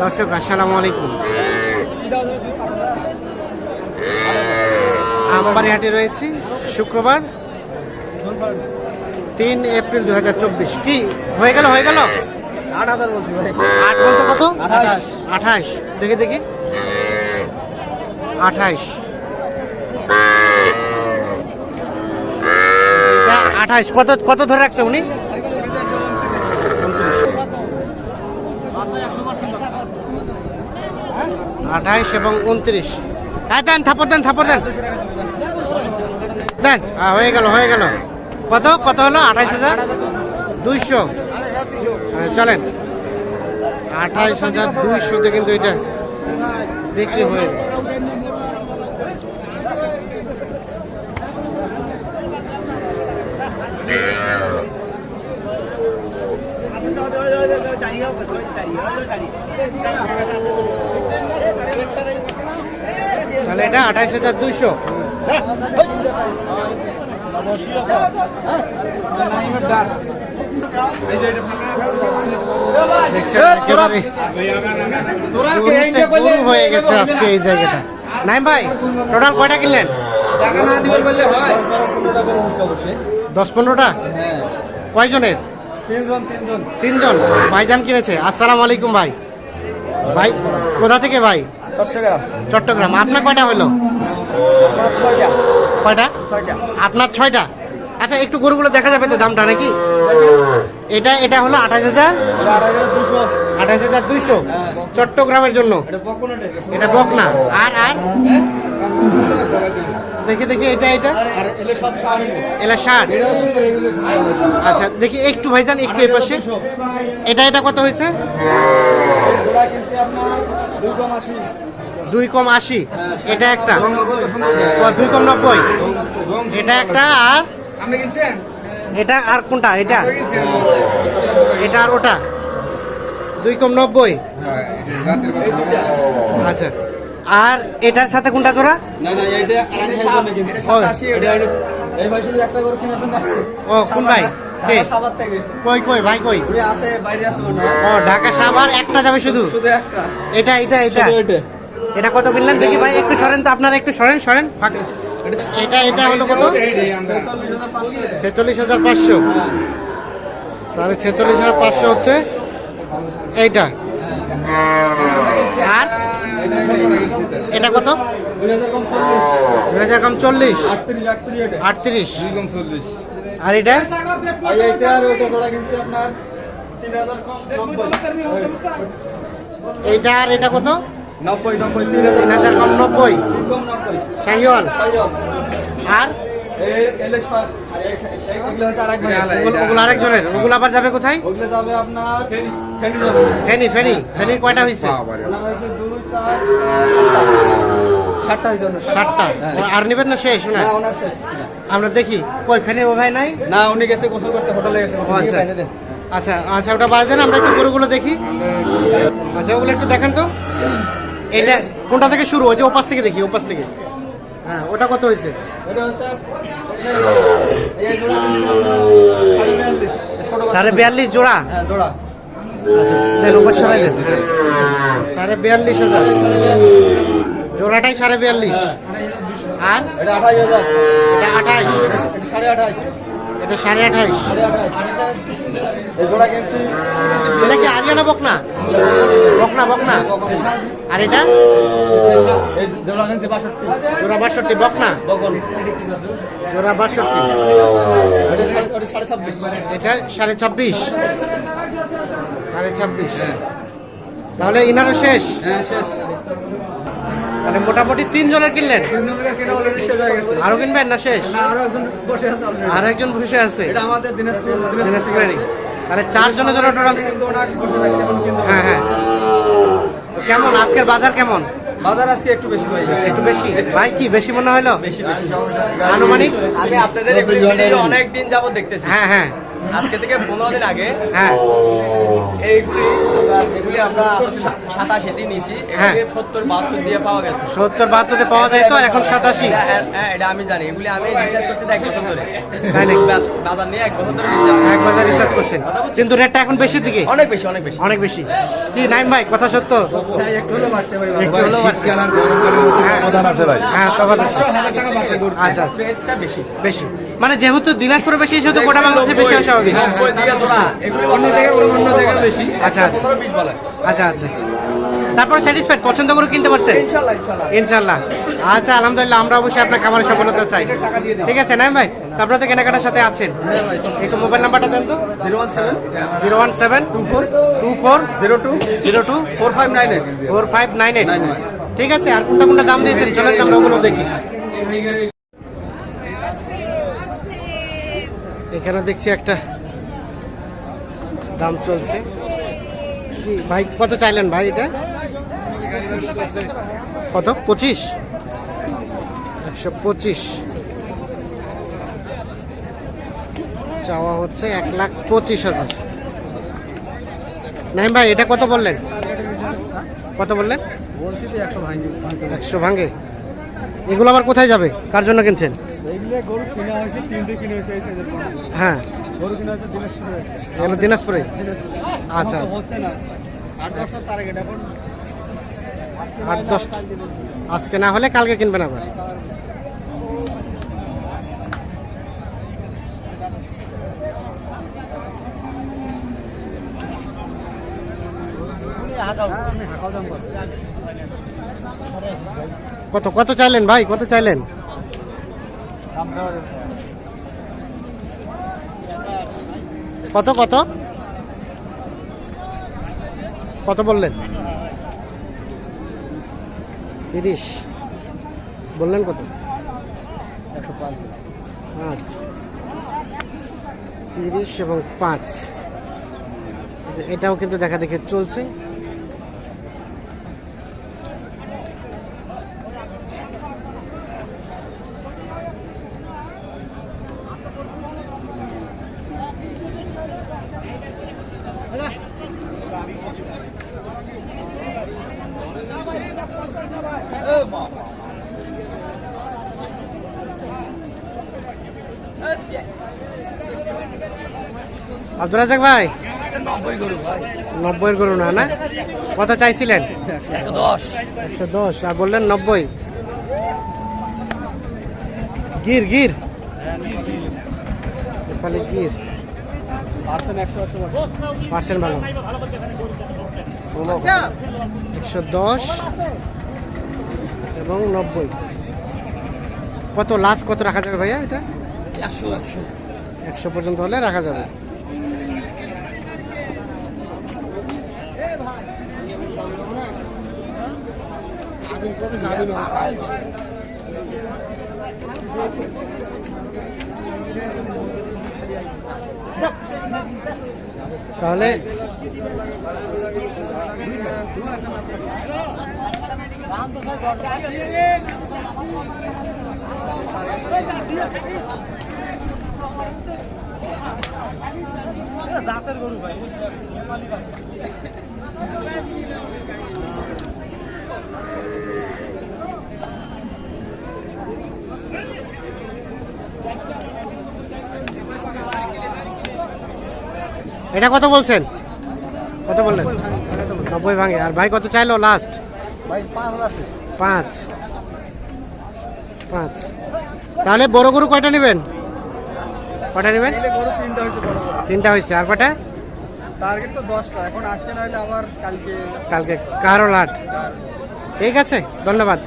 দর্শক, আসসালামু আলাইকুম। আমবাড়ি হাটে রয়েছি, শুক্রবার, তিন এপ্রিল দু হাজার চব্বিশ। কি, হয়ে গেল হয়ে গেল? আট হাজার বলছি আট বলতে কত? আঠাশ। দেখি দেখি। আঠাশ। আঠাশ। কত কত ধরে রাখছে উনি? আঠাইশ এবং উনত্রিশ। হ্যাঁ দেন, থাপড় দেন থাপড় দেন। দেন হয়ে গেল হয়ে গেল। কত কত হলো? আঠাইশ হাজার? দুইশো। চলেন। আঠাইশ হাজার দুইশোতে কিন্তু এটা বিক্রি হয়ে। তাহলে এটা আঠাইশ হাজার দুইশো। হয়ে গেছে আজকে এই জায়গাটা। নাইম ভাই টোটাল কয়টা কিনলেন? দশ পনেরোটা? হ্যাঁ কয়জনের তিনজন। তিনজন। ভাইজান কিনেছে। আসসালামু আলাইকুম ভাই। ভাই কোথা থেকে ভাই? চট্টগ্রাম। চট্টগ্রাম। আপনার কয়টা হলো? কয়টা? আপনার ছয়টা? আচ্ছা একটু গরুগুলো দেখা যাবে তো দামটা নাকি? এটা এটা হলো আঠাশ হাজার। আঠাশ হাজার দুইশো চট্টগ্রামের জন্য? এটা বকনা আর আর? দেখি দেখি, এটা এটা। এলে ষাট। আচ্ছা দেখি, একটু ভাইজান, একটু এ পাশে। এটা এটা কত হয়েছে? দুই কম আশি। এটা একটা। দুই কম নব্বই। এটা একটা, আর? এটা আর কোনটা? এটা? এটা আর ওটা? দুই কম নব্বই। আচ্ছা। আর এটার সাথে কোনটা জোড়া? না না এটা ও। এই ভাই শুধু একটা করে কেনার জন্য আসছে। ও, কোন ভাই? কে? ঢাকা সাভার থেকে। কই কই ভাই কই? আছে বাইরে আছে ও ঢাকা সাভার একটা যাবে শুধু? শুধু একটা। এটা এটা এটা। এটা। এটা কত দেখি ভাই? একটু সরেন তো আপনারা একটু সরেন সরেন। এটা এটা হলো কত? ছেচল্লিশ হাজার পাঁচশো। তাহলে ছেচল্লিশ হাজার পাঁচশো হচ্ছে এইটা। আর? এটা কত? দুই হাজার কম চল্লিশ আটত্রিশ। আর এটা? এইটা আর এটা কত? নব্বই নব্বই তিন হাজার কম নব্বই। শাহিওয়াল। আর? আরেকজনের। ওগুলো আবার যাবে কোথায়? ওগুলো যাবে আপনার ফেনি ফেনি ফেনি কয়টা হয়েছে? ও আর নেবেন না শেষ না? না ওনার শেষ আমরা দেখি। কই ফেনির ও ভাই নাই? না উনি গেছে গোসল করতে হোটেলে গেছে। আচ্ছা। আচ্ছা আচ্ছা ওটা বাদ দেন আমরা একটু গরুগুলো দেখি। আচ্ছা ওগুলো একটু দেখেন তো। এটা কোনটা থেকে শুরু? হয়েছে ওপাশ থেকে দেখি ওপাশ থেকে। হ্যাঁ ওটা কত হয়েছে? সাড়ে বিয়াল্লিশ। সাড়ে জোড়া জোড়া আচ্ছা সাড়ে বিয়াল্লিশ হাজার। জোড়াটাই সাড়ে বিয়াল্লিশ। আর? এটা আঠাশ আঠাইশ। এটা সাড়ে এটা সাড়ে আঠাইশ। সাড়ে এই জোড়া কিনছি। এটা কি আরিয়ানা বকনা? বকনা বকনা? আর এটা? এই জোড়া কিনছি বাষট্টি। জোড়া বাষট্টি বকনা? জোড়া বাষট্টি। এটা সাড়ে ছাব্বিশ। সাড়ে ছাব্বিশ। তাহলে ইনারও শেষ? হ্যাঁ শেষ। তাহলে মোটামুটি তিনজনের কিনলেন? আরও কিনবেন না শেষ? না আরও একজন বসে আছে আর একজন বসে আছে। এটা আমাদের দিনাজপুর দিনাজপুরেরই তাহলে চারজনের জন্য টোটাল হ্যাঁ হ্যাঁ। তো কেমন? আজকের বাজার কেমন? বাজার আজকে একটু বেশি একটু বেশি? ভাই কি বেশি মনে হলো? বেশি বেশি। আনুমানিক? আমি আপনাদের অনেকদিন অনেক দিন যাবত দেখতেছি। হ্যাঁ হ্যাঁ। আজকে থেকে পনেরো দিন আগে হ্যাঁ। এইগুলি এগুলি আমরা সাতাশে দিন নিয়েছি। হ্যাঁ। সত্তর বাহাত্তর দিয়ে পাওয়া গেছে। সত্তর বাহাত্তরে পাওয়া যায় তো এখন সাতাশি। হ্যাঁ এটা আমি জানি। এগুলি আমি রিসার্চ করছি এক বছর ধরে। তাই নাকি? বাস- বাজার নিয়ে এক বছর ধরে এক বাজার রিসার্চ করছেন। কিন্তু রেটটা এখন বেশির দিকে? অনেক বেশি অনেক বেশি। অনেক বেশি। কি নাইম ভাই কথা সত্য? একটু হলেও বাড়ছে ভাই একটু হলেও বাড়ছে। আর গরমকালের মধ্যে ব্যবধান আছে ভাই। হ্যাঁ তখন আচ্ছা আচ্ছা। রেটটা বেশি। বেশি। মানে যেহেতু দিনাজপুরে বেশি সেহেতু গোটা বাংলাদেশে বেশি স্বাভাবিক। অন্য জায়গায় অন্য জায়গায় বেশি। আচ্ছা, আচ্ছা। আচ্ছা আচ্ছা। তারপর স্যাটিসফাইড পছন্দ করে কিনতে পারছেন ইনশাল্লাহ আচ্ছা আলহামদুলিল্লাহ আমরা অবশ্যই আপনার খামারের সফলতা চাই। ঠিক আছে নাইম ভাই আপনার তো কেনাকাটার সাথে আছেন। একটু মোবাইল নাম্বারটা দেন তো। Zero one seven. Two four. Two four. Zero two. Zero two. Four five nine eight. Four five nine eight. ঠিক আছে আর কোনটা কোনটা দাম দিয়েছেন? চলেন আমরা ওগুলো দেখি। এখানে দেখছি একটা দাম চলছে। ভাই কত চাইলেন ভাই এটা? কত? পঁচিশ? একশো পঁচিশ। চাওয়া হচ্ছে এক লাখ পঁচিশ হাজার। নাইম ভাই এটা কত বললেন? কত বললেন? একশো ভাঙে। এগুলো আবার কোথায় যাবে? কার জন্য কিনছেন? গরু কিনা হয়েছে তিনটে কিনে হয়েছে এই সাইজের হ্যাঁ। গরু কিনা হয়েছে দিনাজপুরে। এগুলো দিনাজপুরে? আচ্ছা আচ্ছা। হচ্ছে না। আট বছর টার্গেট এখন। আট দশটা আজকে না হলে কালকে কিনবেন আবার। কত কত চাইলেন ভাই? কত চাইলেন? কত কত? কত বললেন? তিরিশ। বললেন কত? একশো পাঁচ আচ্ছা তিরিশ এবং পাঁচ। এটাও কিন্তু দেখা দেখে চলছে। আব্দুল রাজাক ভাই? নব্বই গরু না না? কত চাইছিলেন? একশো দশ। আর বললেন নব্বই। গির গির। গির পার্সেন্ট একশো একশো পার্সেন্ট ভালো। একশো দশ এবং নব্বই। কত লাস্ট কত রাখা যাবে ভাইয়া এটা? একশো একশো একশো। পর্যন্ত হলে রাখা যাবে। তাহলে জাতের গরু ভাই। এটা কত বলছেন? কত বললেন? নব্বই ভাঙে। আর ভাই কত চাইলো লাস্ট ভাই পাঁচ পাঁচ। পাঁচ। তাহলে বড় গরু কয়টা নেবেন? কটা নেবেন? তিনটা হয়েছে আর কটা টার্গেট তো দশটা। এখন আজকে আবার কালকে কালকে। কারও লাট ঠিক আছে ধন্যবাদ।